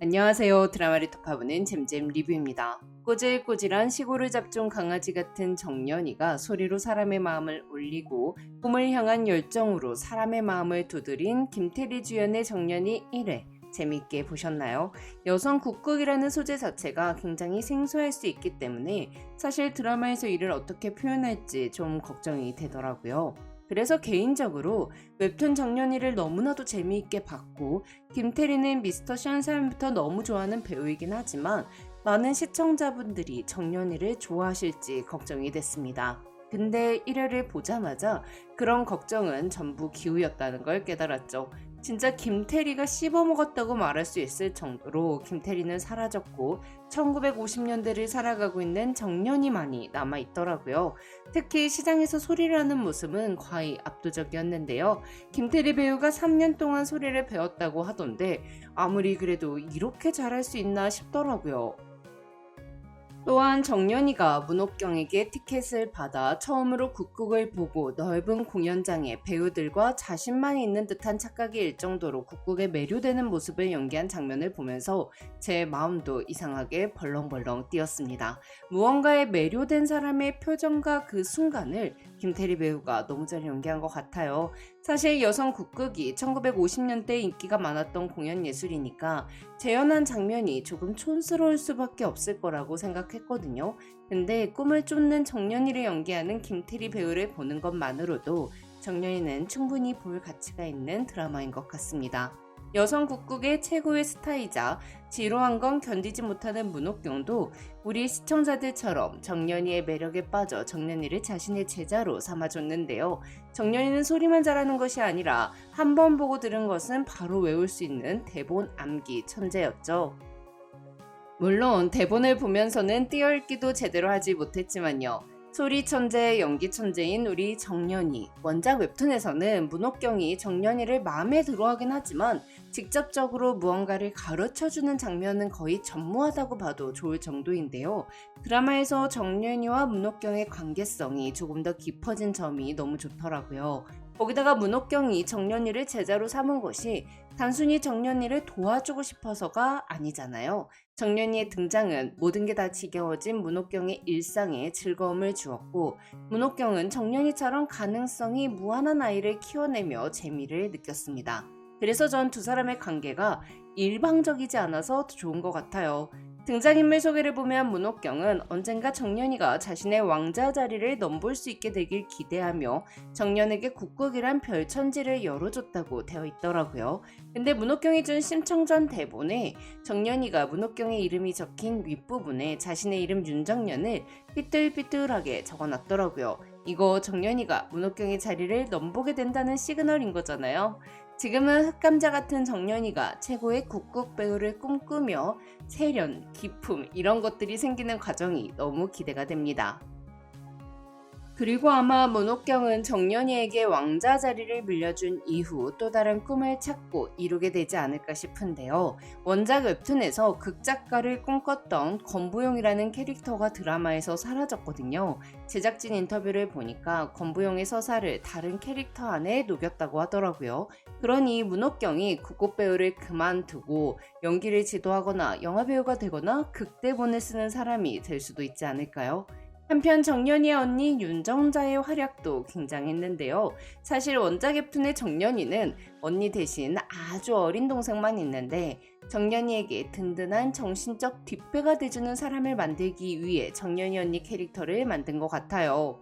안녕하세요. 드라마를 톱하보는 잼잼 리뷰입니다. 꼬질꼬질한 시골을 잡종 강아지 같은 정년이가 소리로 사람의 마음을 울리고 꿈을 향한 열정으로 사람의 마음을 두드린 김태리 주연의 정년이 1회 재밌게 보셨나요? 여성 국극이라는 소재 자체가 굉장히 생소할 수 있기 때문에 사실 드라마에서 이를 어떻게 표현할지 좀 걱정이 되더라고요. 그래서 개인적으로 웹툰 정년이를 너무나도 재미있게 봤고 김태리는 미스터 션샤인부터 너무 좋아하는 배우이긴 하지만 많은 시청자분들이 정년이를 좋아하실지 걱정이 됐습니다. 근데 1회를 보자마자 그런 걱정은 전부 기우였다는 걸 깨달았죠. 진짜 김태리가 씹어먹었다고 말할 수 있을 정도로 김태리는 사라졌고 1950년대를 살아가고 있는 정년이만이 남아있더라고요. 특히 시장에서 소리를 하는 모습은 거의 압도적이었는데요. 김태리 배우가 3년 동안 소리를 배웠다고 하던데 아무리 그래도 이렇게 잘할 수 있나 싶더라고요. 또한 정연이가 문옥경에게 티켓을 받아 처음으로 국극을 보고 넓은 공연장에 배우들과 자신만 있는 듯한 착각이 일 정도로 국극에 매료되는 모습을 연기한 장면을 보면서 제 마음도 이상하게 벌렁벌렁 뛰었습니다. 무언가에 매료된 사람의 표정과 그 순간을 김태리 배우가 너무 잘 연기한 것 같아요. 사실 여성 국극이 1950년대 인기가 많았던 공연 예술이니까 재현한 장면이 조금 촌스러울 수밖에 없을 거라고 생각했거든요. 근데 꿈을 쫓는 정연이를 연기하는 김태리 배우를 보는 것만으로도 정연이는 충분히 볼 가치가 있는 드라마인 것 같습니다. 여성 국극의 최고의 스타이자 지루한 건 견디지 못하는 문옥경도 우리 시청자들처럼 정연이의 매력에 빠져 정연이를 자신의 제자로 삼아줬는데요. 정연이는 소리만 잘하는 것이 아니라 한 번 보고 들은 것은 바로 외울 수 있는 대본 암기 천재였죠. 물론 대본을 보면서는 띄어읽기도 제대로 하지 못했지만요. 소리 천재, 연기 천재인 우리 정연이. 원작 웹툰에서는 문옥경이 정연이를 마음에 들어하긴 하지만 직접적으로 무언가를 가르쳐주는 장면은 거의 전무하다고 봐도 좋을 정도인데요. 드라마에서 정연이와 문옥경의 관계성이 조금 더 깊어진 점이 너무 좋더라고요. 거기다가 문옥경이 정연이를 제자로 삼은 것이 단순히 정연이를 도와주고 싶어서가 아니잖아요. 정연이의 등장은 모든 게 다 지겨워진 문옥경의 일상에 즐거움을 주었고 문옥경은 정연이처럼 가능성이 무한한 아이를 키워내며 재미를 느꼈습니다. 그래서 전 두 사람의 관계가 일방적이지 않아서 더 좋은 것 같아요. 등장인물 소개를 보면 문옥경은 언젠가 정연이가 자신의 왕자 자리를 넘볼 수 있게 되길 기대하며 정연에게 국극이란 별천지를 열어줬다고 되어 있더라고요. 근데 문옥경이 준 심청전 대본에 정연이가 문옥경의 이름이 적힌 윗부분에 자신의 이름 윤정연을 삐뚤삐뚤하게 적어놨더라고요. 이거 정연이가 문옥경의 자리를 넘보게 된다는 시그널인 거잖아요. 지금은 흑감자 같은 정연이가 최고의 국극 배우를 꿈꾸며 세련, 기품 이런 것들이 생기는 과정이 너무 기대가 됩니다. 그리고 아마 문옥경은 정연이에게 왕자 자리를 물려준 이후 또 다른 꿈을 찾고 이루게 되지 않을까 싶은데요. 원작 웹툰에서 극작가를 꿈꿨던 권부용이라는 캐릭터가 드라마에서 사라졌거든요. 제작진 인터뷰를 보니까 권부용의 서사를 다른 캐릭터 안에 녹였다고 하더라고요. 그러니 문옥경이 국곡 배우를 그만두고 연기를 지도하거나 영화 배우가 되거나 극대본을 쓰는 사람이 될 수도 있지 않을까요? 한편 정연이의 언니 윤정자의 활약도 굉장했는데요. 사실 원작 웹툰의 정연이는 언니 대신 아주 어린 동생만 있는데 정연이에게 든든한 정신적 뒷배가 돼주는 사람을 만들기 위해 정연이 언니 캐릭터를 만든 것 같아요.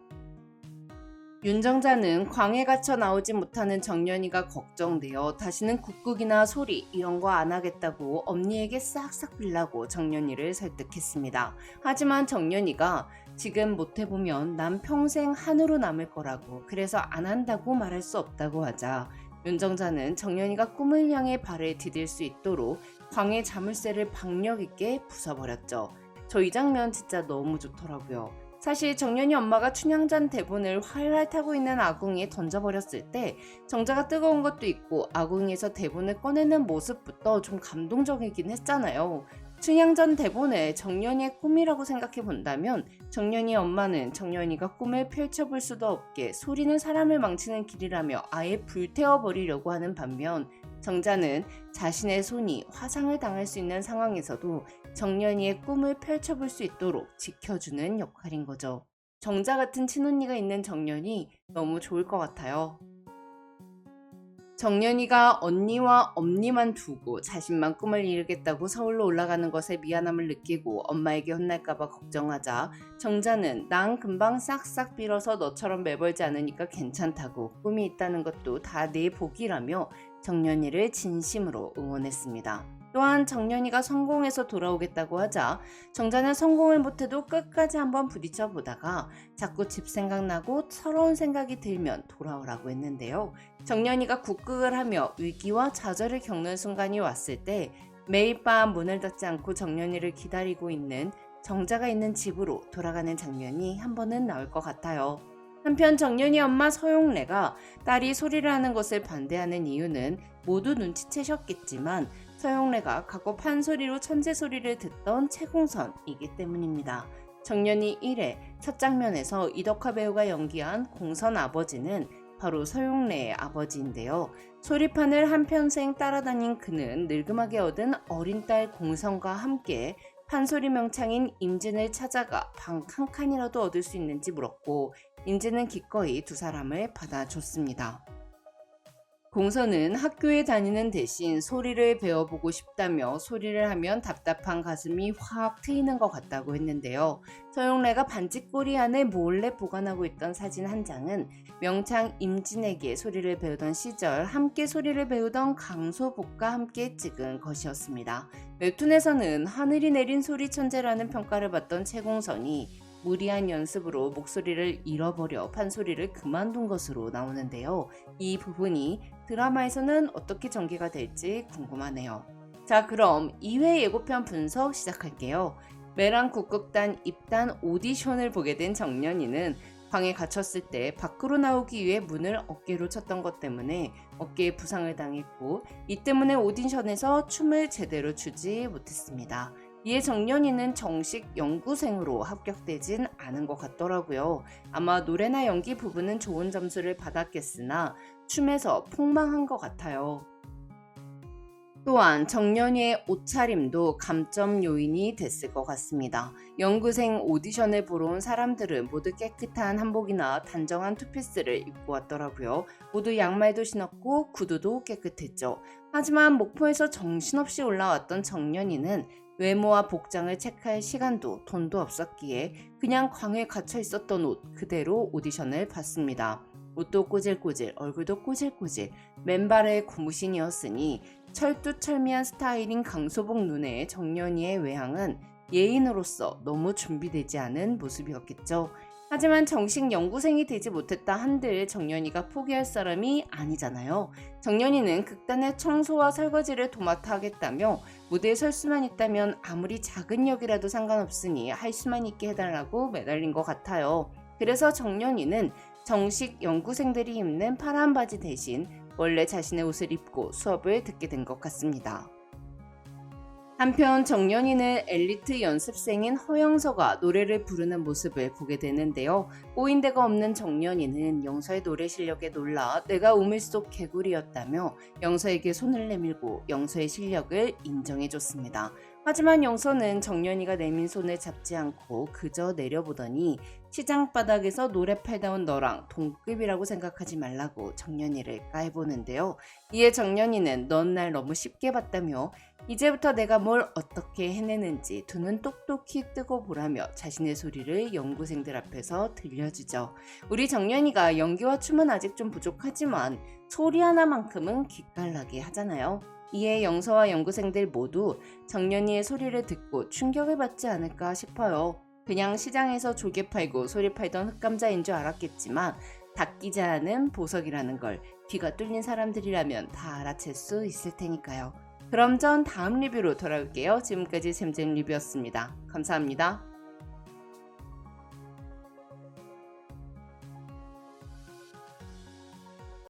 윤정자는 광에 갇혀 나오지 못하는 정연이가 걱정되어 다시는 국극이나 소리 이런 거 안 하겠다고 언니에게 싹싹 빌라고 정연이를 설득했습니다. 하지만 정연이가 지금 못해보면 난 평생 한으로 남을 거라고 그래서 안 한다고 말할 수 없다고 하자 윤정자는 정연이가 꿈을 향해 발을 디딜 수 있도록 광의 자물쇠를 박력 있게 부숴버렸죠. 저 이 장면 진짜 너무 좋더라고요. 사실 정연이 엄마가 춘향전 대본을 활활 타고 있는 아궁이에 던져버렸을 때 정자가 뜨거운 것도 있고 아궁이에서 대본을 꺼내는 모습부터 좀 감동적이긴 했잖아요. 춘향전 대본을 정연이의 꿈이라고 생각해 본다면 정연이 엄마는 정연이가 꿈을 펼쳐볼 수도 없게 소리는 사람을 망치는 길이라며 아예 불태워 버리려고 하는 반면 정자는 자신의 손이 화상을 당할 수 있는 상황에서도 정년이의 꿈을 펼쳐볼 수 있도록 지켜주는 역할인 거죠. 정자 같은 친언니가 있는 정년이 너무 좋을 것 같아요. 정년이가 언니와 엄니만 두고 자신만 꿈을 이루겠다고 서울로 올라가는 것에 미안함을 느끼고 엄마에게 혼날까봐 걱정하자 정자는 난 금방 싹싹 빌어서 너처럼 매벌지 않으니까 괜찮다고 꿈이 있다는 것도 다 내 복이라며 정년이를 진심으로 응원했습니다. 또한 정년이가 성공해서 돌아오겠다고 하자 정자는 성공을 못해도 끝까지 한번 부딪혀 보다가 자꾸 집 생각나고 서러운 생각이 들면 돌아오라고 했는데요. 정년이가 국극을 하며 위기와 좌절을 겪는 순간이 왔을 때 매일 밤 문을 닫지 않고 정년이를 기다리고 있는 정자가 있는 집으로 돌아가는 장면이 한 번은 나올 것 같아요. 한편 정년이 엄마 서용래가 딸이 소리를 하는 것을 반대하는 이유는 모두 눈치채셨겠지만 서용래가 과거 판소리로 천재 소리를 듣던 채공선이기 때문입니다. 정년이 1회 첫 장면에서 이덕화 배우가 연기한 공선 아버지는 바로 서용래의 아버지인데요. 소리판을 한평생 따라다닌 그는 늙음하게 얻은 어린 딸 공선과 함께 판소리 명창인 임진을 찾아가 방 한 칸이라도 얻을 수 있는지 물었고 임진은 기꺼이 두 사람을 받아줬습니다. 공선은 학교에 다니는 대신 소리를 배워보고 싶다며 소리를 하면 답답한 가슴이 확 트이는 것 같다고 했는데요. 서용래가 반지꼬리 안에 몰래 보관하고 있던 사진 한 장은 명창 임진에게 소리를 배우던 시절 함께 소리를 배우던 강소복과 함께 찍은 것이었습니다. 웹툰에서는 하늘이 내린 소리 천재라는 평가를 받던 채공선이 무리한 연습으로 목소리를 잃어버려 판소리를 그만둔 것으로 나오는데요. 이 부분이 드라마에서는 어떻게 전개가 될지 궁금하네요. 자, 그럼 2회 예고편 분석 시작할게요. 메랑 국극단 입단 오디션을 보게 된 정년이는 방에 갇혔을 때 밖으로 나오기 위해 문을 어깨로 쳤던 것 때문에 어깨에 부상을 당했고 이 때문에 오디션에서 춤을 제대로 추지 못했습니다. 이에 정년이는 정식 연구생으로 합격되진 않은 것 같더라고요. 아마 노래나 연기 부분은 좋은 점수를 받았겠으나 춤에서 폭망한 것 같아요. 또한 정년이의 옷차림도 감점 요인이 됐을 것 같습니다. 연구생 오디션을 보러 온 사람들은 모두 깨끗한 한복이나 단정한 투피스를 입고 왔더라고요. 모두 양말도 신었고 구두도 깨끗했죠. 하지만 목포에서 정신없이 올라왔던 정년이는 외모와 복장을 체크할 시간도 돈도 없었기에 그냥 광에 갇혀 있었던 옷 그대로 오디션을 봤습니다. 옷도 꼬질꼬질, 얼굴도 꼬질꼬질, 맨발의 고무신이었으니 철두철미한 스타일인 강소복 눈의 정연이의 외향은 예인으로서 너무 준비되지 않은 모습이었겠죠. 하지만 정식 연구생이 되지 못했다 한들 정연이가 포기할 사람이 아니잖아요. 정연이는 극단의 청소와 설거지를 도맡아 하겠다며 무대에 설 수만 있다면 아무리 작은 역이라도 상관없으니 할 수만 있게 해달라고 매달린 것 같아요. 그래서 정연이는 정식 연구생들이 입는 파란 바지 대신 원래 자신의 옷을 입고 수업을 듣게 된 것 같습니다. 한편 정연이는 엘리트 연습생인 허영서가 노래를 부르는 모습을 보게 되는데요. 꼬인 데가 없는 정연이는 영서의 노래 실력에 놀라 내가 우물 속 개구리였다며 영서에게 손을 내밀고 영서의 실력을 인정해줬습니다. 하지만 영서는 정연이가 내민 손을 잡지 않고 그저 내려보더니 시장 바닥에서 노래 팔다 온 너랑 동급이라고 생각하지 말라고 정연이를 까해보는데요. 이에 정연이는 넌 날 너무 쉽게 봤다며 이제부터 내가 뭘 어떻게 해내는지 두 눈 똑똑히 뜨고 보라며 자신의 소리를 연구생들 앞에서 들려주죠. 우리 정연이가 연기와 춤은 아직 좀 부족하지만 소리 하나만큼은 기깔나게 하잖아요. 이에 영서와 연구생들 모두 정연이의 소리를 듣고 충격을 받지 않을까 싶어요. 그냥 시장에서 조개 팔고 소리 팔던 흑감자인 줄 알았겠지만 닦이지 않은 보석이라는 걸 귀가 뚫린 사람들이라면 다 알아챌 수 있을 테니까요. 그럼 전 다음 리뷰로 돌아올게요. 지금까지 샘잼 리뷰였습니다. 감사합니다.